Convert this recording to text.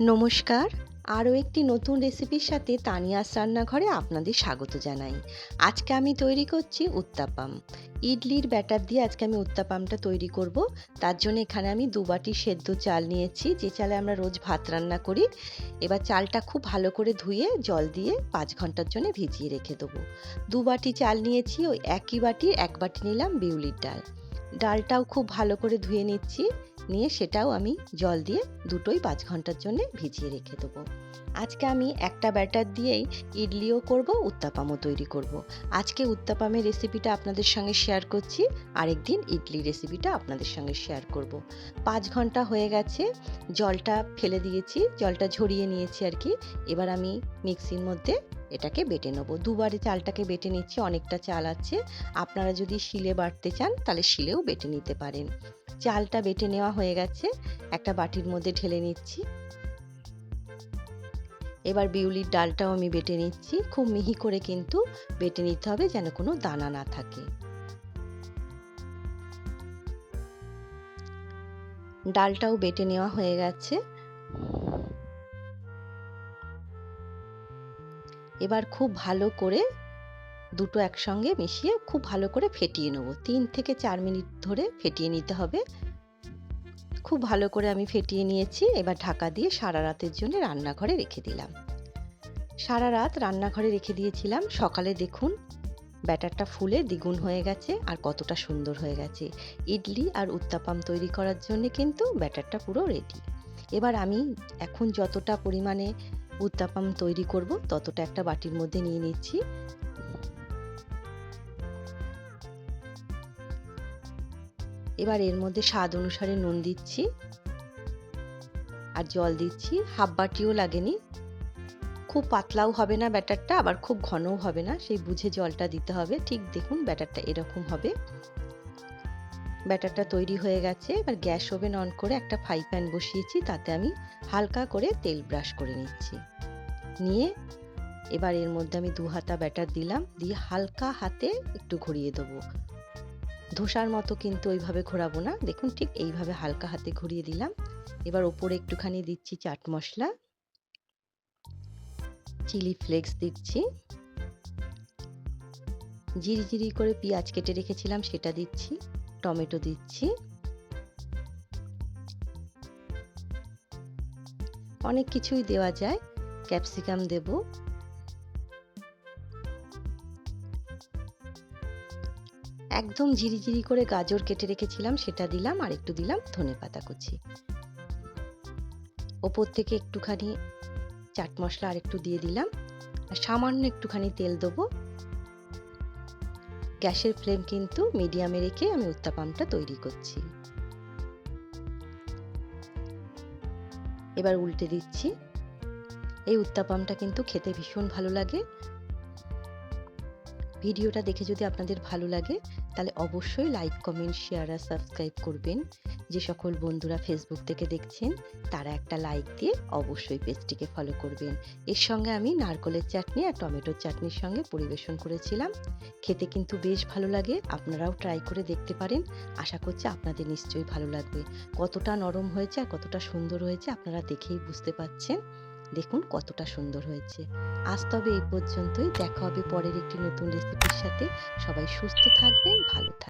নমস্কার। আরও একটি নতুন রেসিপির সাথে তানিয়াস রান্নাঘরে আপনাদের স্বাগত জানাই। আজকে আমি তৈরি করছি উত্তাপাম। ইডলির ব্যাটার দিয়ে আজকে আমি উত্তাপামটা তৈরি করব। তার জন্য এখানে আমি দু বাটি সেদ্ধ চাল নিয়েছি। যে চালে আমরা রোজ ভাত রান্না করি, এবার চালটা খুব ভালো করে ধুয়ে জল দিয়ে পাঁচ ঘণ্টার জন্য ভিজিয়ে রেখে দেবো। দু বাটি চাল নিয়েছি, ওই একই বাটির এক বাটি নিলাম বিউলির ডাল। ডালটাও খুব ভালো করে ধুয়ে নিচ্ছি নিয়ে সেটাও আমি জল দিয়ে দুটোই পাঁচ ঘণ্টার জন্য ভিজিয়ে রেখে দেবো আজকে আমি একটা ব্যাটার দিয়েই ইডলিও করব, উত্তাপামও তৈরি করব। আজকে উত্তাপামের রেসিপিটা আপনাদের সঙ্গে শেয়ার করছি, আরেকদিন ইডলি রেসিপিটা আপনাদের সঙ্গে শেয়ার করব। পাঁচ ঘণ্টা হয়ে গেছে, জলটা ফেলে দিয়েছি, জলটা ঝরিয়ে নিয়েছি আর কি এবার আমি মিক্সির মধ্যে এটাকে বেটে নেব। দুবারে চালটাকে বেটে নিচ্ছি, অনেকটা চাল আছে। আপনারা যদি শিলে বাটতে চান, তাহলে শিলেও বেটে নিতে পারেন। চালটা বেটে নেওয়া হয়ে গেছে, একটা বাটির মধ্যে ঢেলে নিচ্ছি। এবার বিউলির ডালটাও আমি বেটে নিচ্ছি। খুব মিহি করে কিন্তু বেটে নিতে হবে যেন কোনো দানা না থাকে। ডালটাও বেটে নেওয়া হয়ে গেছে। এবার খুব ভালো করে দুটো একসঙ্গে মিশিয়ে খুব ভালো করে ফেটিয়ে নেব। তিন থেকে চার মিনিট ধরে ফেটিয়ে নিতে হবে। খুব ভালো করে আমি ফেটিয়ে নিয়েছি। এবার ঢাকা দিয়ে সারা রাতের জন্য রান্নাঘরে রেখে দিলাম। সারা রাত রান্নাঘরে রেখে দিয়েছিলাম। সকালে দেখুন, ব্যাটারটা ফুলে দ্বিগুণ হয়ে গেছে আর কতটা সুন্দর হয়ে গেছে। ইডলি আর উত্তাপাম তৈরি করার জন্য কিন্তু ব্যাটারটা পুরো রেডি এবার আমি এখন যতটা পরিমাণে উত্তাপাম তৈরি করব, ততটা একটা বাটির মধ্যে নিয়ে নিচ্ছি। এবার এর মধ্যে স্বাদ অনুসারে নুন দিচ্ছি। আর জল দিচ্ছি, হাফ বাটিও লাগেনি। খুব পাতলাও হবে না ব্যাটারটা, আবার খুব ঘনও হবে না, সেই বুঝে জলটা দিতে হবে। ঠিক দেখুন ব্যাটারটা এরকম হবে। ব্যাটারটা তৈরি হয়ে গেছে। এবার গ্যাস ওভেন অন করে একটা ফ্রাই প্যান বসিয়েছি, তাতে আমি হালকা করে তেল ব্রাশ করে নিচ্ছি। নিয়ে এবার এর মধ্যে আমি দু হাতা ব্যাটার দিলাম, দিয়ে হালকা হাতে একটু ঘুরিয়ে দেবো। ধোসার মতো কিন্তু ওইভাবে ঘোরাবো না। দেখুন ঠিক এইভাবে হালকা হাতে ঘুরিয়ে দিলাম। এবার ওপরে একটুখানি দিচ্ছি চাট মশলা। চিলি ফ্লেক্স দিচ্ছি। জিরি জিরি করে পেঁয়াজ কেটে রেখেছিলাম, সেটা দিচ্ছি। টমেটো দিচ্ছি। অনেক কিছুই দেওয়া যায়। ক্যাপসিকাম দেব। একদম ঝিরিঝিরি করে গাজর কেটে রেখেছিলাম, সেটা দিলাম আর একটু দিলাম ধনে পাতা কুচি। ওপর থেকে একটুখানি চাট মশলা আর একটু দিয়ে দিলাম। সামান্য একটুখানি তেল দেবো। গ্যাসের ফ্লেম কিন্তু মিডিয়ামে রেখে আমি উত্তাপামটা তৈরি করছি। এবার উল্টে দিচ্ছি। এই উত্তাপামটা কিন্তু খেতে ভীষণ ভালো লাগে। ভিডিওটা দেখে যদি আপনাদের ভালো লাগে, তাহলে অবশ্যই লাইক কমেন্ট শেয়ার আর সাবস্ক্রাইব করবেন। যে সকল বন্ধুরা ফেসবুক থেকে দেখছেন, তারা একটা লাইক দিয়ে অবশ্যই পেজটিকে ফলো করবেন। এর সঙ্গে আমি নারকলের চাটনি আর টমেটোর চাটনির সঙ্গে পরিবেশন করেছিলাম। খেতে কিন্তু বেশ ভালো লাগে, আপনারাও ট্রাই করে দেখতে পারেন। আশা করছি আপনাদের নিশ্চয়ই ভালো লাগবে। কতটা নরম হয়েছে আর কতটা সুন্দর হয়েছে আপনারা দেখেই বুঝতে পাচ্ছেন দেখুন কতটা সুন্দর হয়েছে। আজ তবে এই পর্যন্তই। দেখা হবে পরের একটি নতুন রেসিপির সাথে। সবাই সুস্থ থাকবেন, ভালো থাকবেন।